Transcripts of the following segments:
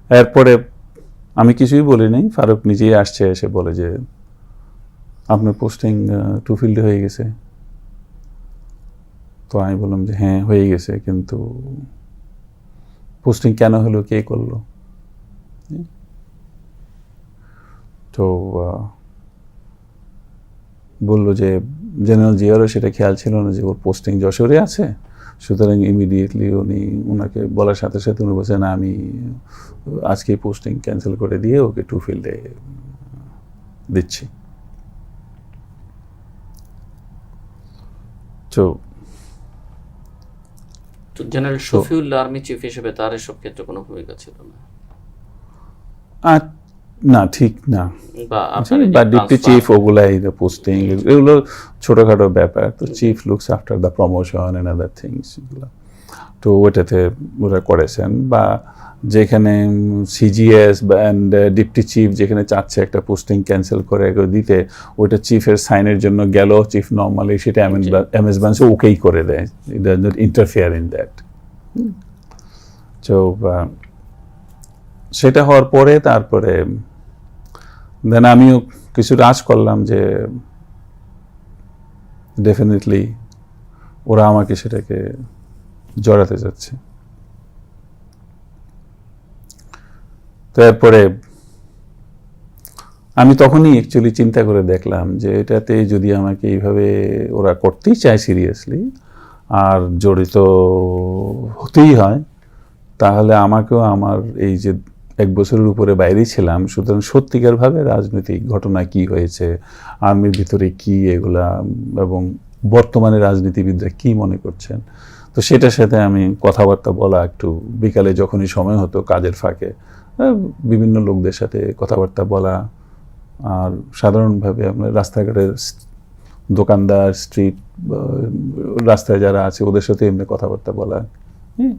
এরপরে আমি কিছুই বলি নাই। ফারুক নিজেই আসছে এসে বলে যে আপনার পোস্টিং টু ফিল্ডে হয়ে গেছে। তো আমি বললাম যে হ্যাঁ হয়ে গেছে কিন্তু পোস্টিং কেন হলো কে করল? তো আহ, বলল যে জেনারেল জিয়ারও সেটা খেয়াল ছিল না যে ওর পোস্টিং যশোরে আছে। সুতরাং ইমিডিয়েটলি উনি ওনাকে বলার সাথে সাথে উনি বলছেন আমি আজকে পোস্টিং ক্যান্সেল করে দিয়ে ওকে টু ফিল্ডে দিচ্ছি। তো তো জেনারেল শফিউল আর্মি চিফ হিসেবে তার এসব ক্ষেত্রে কোনো ভূমিকা ছিল না? না ঠিক না। বা ডিপটি চিফ ওগুলাই পোস্টিং এগুলো ছোটোখাটো ব্যাপার। তো chief looks after the promotion and other things এগুলো। তো ওটাতে ওরা করেছেন বা যেখানে সিজিএস অ্যান্ড ডিপটি চিফ যেখানে চাচ্ছে একটা পোস্টিং ক্যান্সেল করে দিতে ওটা চিফের সাইনের জন্য গেল চিফ নর্মালি সেটা এম এস বান্সে ওকেই করে দেয়। It does not interfere in that তো সেটা হওয়ার পরে তারপরে দেন আমিও কিছু রাজ করলাম যে ডেফিনেটলি ওরা আমাকে সেটাকে জড়াতে যাচ্ছে। তারপরে আমি তখনই অ্যাকচুয়ালি চিন্তা করে দেখলাম যে, এটাতে যদি আমাকে এইভাবে ওরা করতেই চায় সিরিয়াসলি আর জড়িত হতেই হয়, তাহলে আমাকেও আমার এই যে এক বছরের উপরে বাইরেই ছিলাম, সুতরাং সত্যিকারভাবে রাজনৈতিক ঘটনা কি হয়েছে, আর্মির ভিতরে কি এগুলা, এবং বর্তমানে রাজনীতিবিদরা কি মনে করছেন তো সেটার সাথে আমি কথাবার্তা বলা একটু বিকালে যখনই সময় হতো কাজের ফাঁকে বিভিন্ন লোকদের সাথে কথাবার্তা বলা, আর সাধারণভাবে আপনার রাস্তাঘাটের দোকানদার, স্ট্রিট রাস্তায় যারা আছে ওদের সাথে এমনি কথাবার্তা বলা, হুম।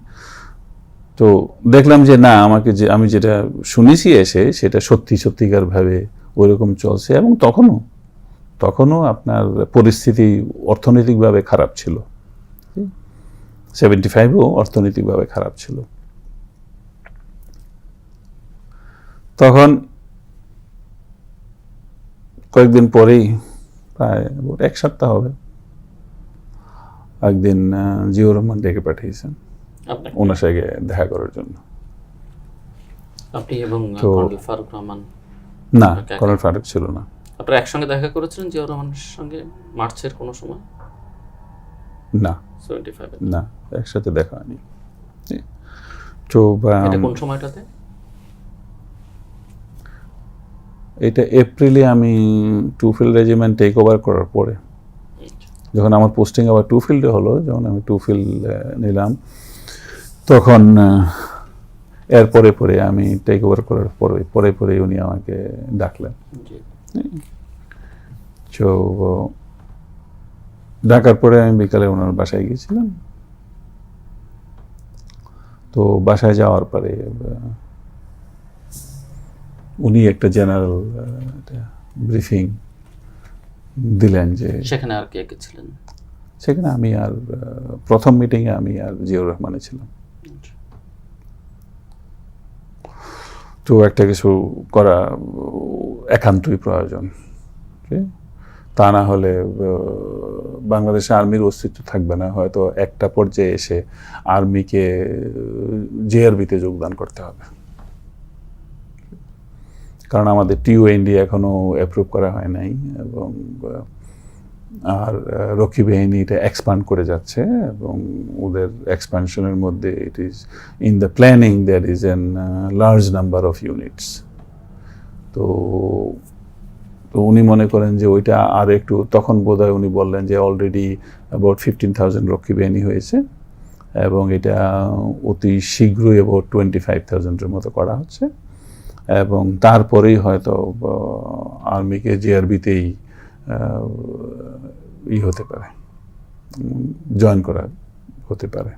তো দেখলাম যে না, আমাকে যে, আমি যেটা শুনেছি এসে সেটা সত্যি সত্যিকারভাবে ওইরকম চলছে এবং তখনও তখনও আপনার পরিস্থিতি অর্থনৈতিকভাবে খারাপ ছিল। সেভেন্টি ফাইভও অর্থনৈতিকভাবে খারাপ ছিল। তখন কয়েকদিন পরেই, প্রায় এক সপ্তাহ হবে, একদিন জিও রহমান ডেকে পাঠিয়েছেন। ওনার সঙ্গে দেখা করার জন্য। আপনি এবং কর্নেল ফারুক রহমান না কর্নেল ফারুক ছিল না। আপনারা একসঙ্গে দেখা করেছিলেন রহমানের সঙ্গে মার্চের কোনো সময়? না। না একসাথে দেখা হয়নি। তো এটা কোন সময়টাতে? এটা এপ্রিলে আমি two field regiment take over করার পরে। যখন আমার পোস্টিং আবার টু ফিল্ডে হলো যখন আমি টু ফিল্ড নিলাম তখন এর পরে পরে আমি টেক ওভার করার পরে পরে পরে উনি আমাকে ডাকলেন। তো ডাকার পরে আমি বিকালে ওনার বাসায় গিয়েছিলাম। তো বাসায় যাওয়ার পরে উনি একটা জেনারেল ব্রিফিং দিলেন যে সেখানে আর কে কে ছিলেন? সেখানে আমি আর প্রথম মিটিংয়ে আমি আর জিয়াউর রহমানে ছিলাম। তো একটা কিছু করা একান্তই প্রয়োজন? তা না হলে বাংলাদেশে আর্মির অস্তিত্ব থাকবে না, হয়তো একটা পর্যায়ে এসে আর্মিকে জেআরবিতে যোগদান করতে হবে কারণ আমাদের টিও ইন্ডিয়া এখনও অ্যাপ্রুভ করা হয় নাই এবং আর রক্ষী বাহিনী এটা এক্সপান্ড করে যাচ্ছে এবং ওদের এক্সপানশনের মধ্যে it is in the planning there is an large number of units তো তো উনি মনে করেন যে ওইটা আর একটু, তখন বোধহয় উনি বললেন যে অলরেডি অ্যাবাউট ফিফটিন থাউজেন্ড রক্ষী বাহিনী হয়েছে এবং এটা অতি শীঘ্রই অ্যাবাউট টোয়েন্টি ফাইভ থাউজেন্ডের মতো করা হচ্ছে এবং তারপরেই হয়তো আর্মিকে জিআরবিতেই ই হতে পারে জয়েন করা হতে পারে।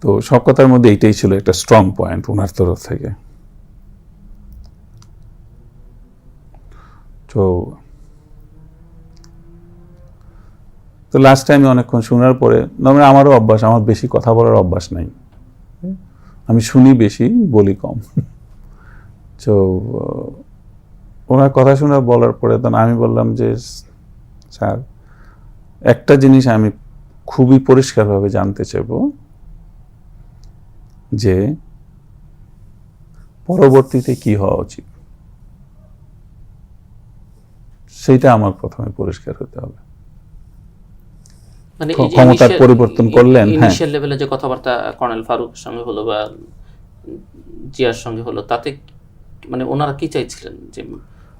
তো সব কথার মধ্যে এইটাই ছিল একটা স্ট্রং পয়েন্ট ওনার তরফ থেকে। তো তো লাস্ট টাইমে অনেকক্ষণ শোনার পরে নর্মালি আমারও অভ্যাস, আমার বেশি কথা বলার অভ্যাস নাই। আমি শুনি বেশি, বলি কম। তো ওনার কথা শুনে বলার পরে তখন আমি বললাম যে স্যার একটা জিনিস আমি খুবই পরিষ্কারভাবে জানতে চাইব যে পরবর্তীতে কি হওয়া উচিত সেইটা আমার প্রথমে পরিষ্কার হতে হবে মানে ক্ষমতার পরিবর্তন করলেন, হ্যাঁ। ইনিশিয়াল লেভেলে যে কথাবার্তা কর্নেল ফারুকের সঙ্গে হলো বা জিয়ার সঙ্গে হলো তাতে মানে ওনারা কি চাইছিলেন যে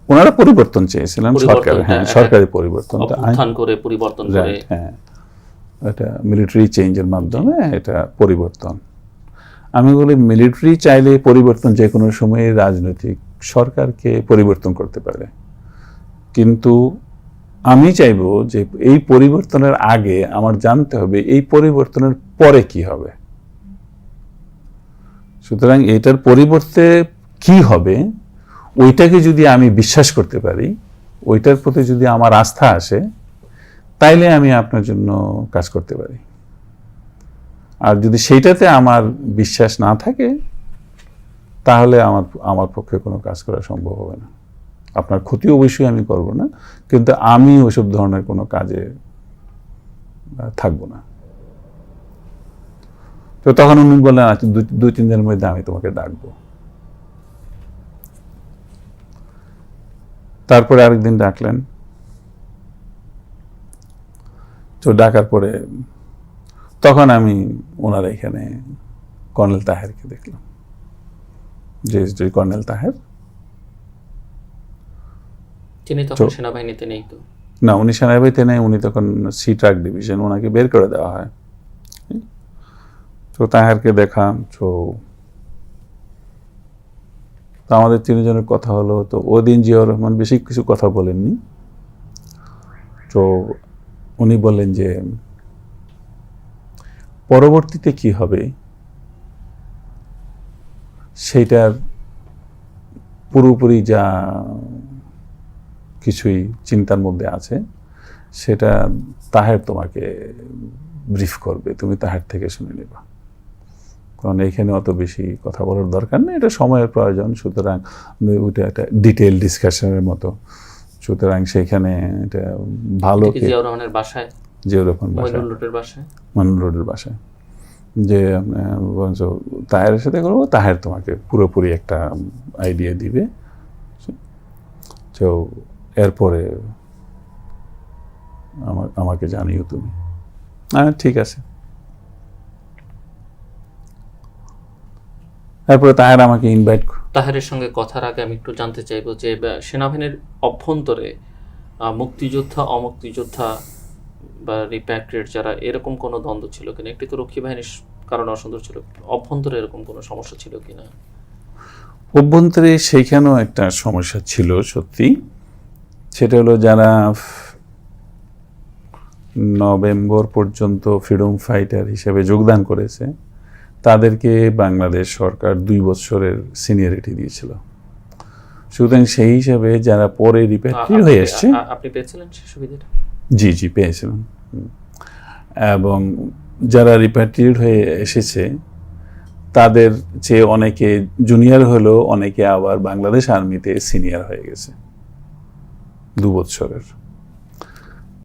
ওনারা পরিবর্তন চেয়েছিলেন সরকার হ্যাঁ হ্যাঁ, সরকারি পরিবর্তন। অভ্যুত্থান করে পরিবর্তন করে। হ্যাঁ। এটা মিলিটারি চেঞ্জের মাধ্যমে এটা পরিবর্তন। আমি বলি মিলিটারি চাইলে পরিবর্তন যে কোনো সময়ে রাজনৈতিক সরকারকে পরিবর্তন করতে পারে। কিন্তু আমি চাইব যে এই পরিবর্তনের আগে আমার জানতে হবে এই পরিবর্তনের পরে কি হবে। সুতরাং এটার পরিবর্তে কি হবে ওইটাকে যদি আমি বিশ্বাস করতে পারি, ওইটার প্রতি যদি আমার আস্থা আসে, তাইলে আমি আপনার জন্য কাজ করতে পারি। আর যদি সেইটাতে আমার বিশ্বাস না থাকে, তাহলে আমার আমার পক্ষে কোনো কাজ করা সম্ভব হবে না। আপনার ক্ষতি অবশ্যই আমি করব না, কিন্তু আমি ওইসব ধরনের কোনো কাজে থাকব না। তো তখন উনি বললেন আচ্ছা দুই, তিন দিনের মধ্যে আমি তোমাকে ডাকবো। তারপরে আরেকদিন ডাকলেন। তো ডাকার পরে তখন আমি ওনার এখানে কর্নেল তাহেরকে দেখলাম। যে কর্নেল তাহের। তিনি তখন সেনাবাহিনীতে নেই তো? না উনি সেনাবাহিনীতে নেই উনি তখন সি ট্রাক ডিভিশন ওনাকে বের করে দেওয়া হয়। তো তাহারকে দেখা তো তো আমাদের তিনজনের কথা হলো, তো ওদিন জিয়াউর রহমান বেশি কিছু কথা বলেননি। তো উনি বললেন যে, পরবর্তীতে কি হবে? সেইটার পুরোপুরি যা কিছুই চিন্তার মধ্যে আছে, সেটা তাহের তোমাকে ব্রিফ করবে, তুমি তাহের থেকে শুনে নেবা। কারণ এখানে অত বেশি কথা বলার দরকার নেই এটা সময়ের প্রয়োজন সুতরাং ওইটা একটা ডিটেল ডিসকাশনের মতো। সুতরাং সেইখানে এটা ভালো জিয়াউর রহমানের বাসায়? রোডের বাসায়। মানুল রোডের বাসায়? যে তাহের সাথে করব তাহের তোমাকে পুরোপুরি একটা আইডিয়া দিবে। তো এরপরে আমাকে জানিও তুমি। হ্যাঁ ঠিক আছে। তারপরে তাহের আমাকে ইনভাইট তাহেরের সঙ্গে কথার আগে আমি একটু জানতে চাইব যে সেনাবাহিনীর অভ্যন্তরে মুক্তিযোদ্ধা অমুক্তিযোদ্ধা বা রিপ্যাট্রিয়েট যারা এরকম কোনো দ্বন্দ্ব ছিল কিনা? একটি তো রক্ষী বাহিনীর কারণে অসন্তোষ ছিল। অভ্যন্তরে এরকম কোনো সমস্যা ছিল কিনা? অভ্যন্তরে সেইখানেও একটা সমস্যা ছিল সত্যি। সেটা হলো যারা নভেম্বর পর্যন্ত ফ্রিডম ফাইটার হিসেবে যোগদান করেছে তাদেরকে বাংলাদেশ সরকার দুই বছরের সিনিয়রিটি দিয়েছিল। সুতরাং সেই হিসাবে যারা পরে রিপ্যাট্রি হয়ে এসছে আপনি পেয়েছিলেন সে সুবিধাটা? জি জি পেয়েছিলাম। এবং যারা রিপ্যাট্রিয়েট হয়ে এসেছে তাদের চেয়ে অনেকে জুনিয়র হলেও অনেকে আবার বাংলাদেশ আর্মিতে সিনিয়র হয়ে গেছে। দু বছরের।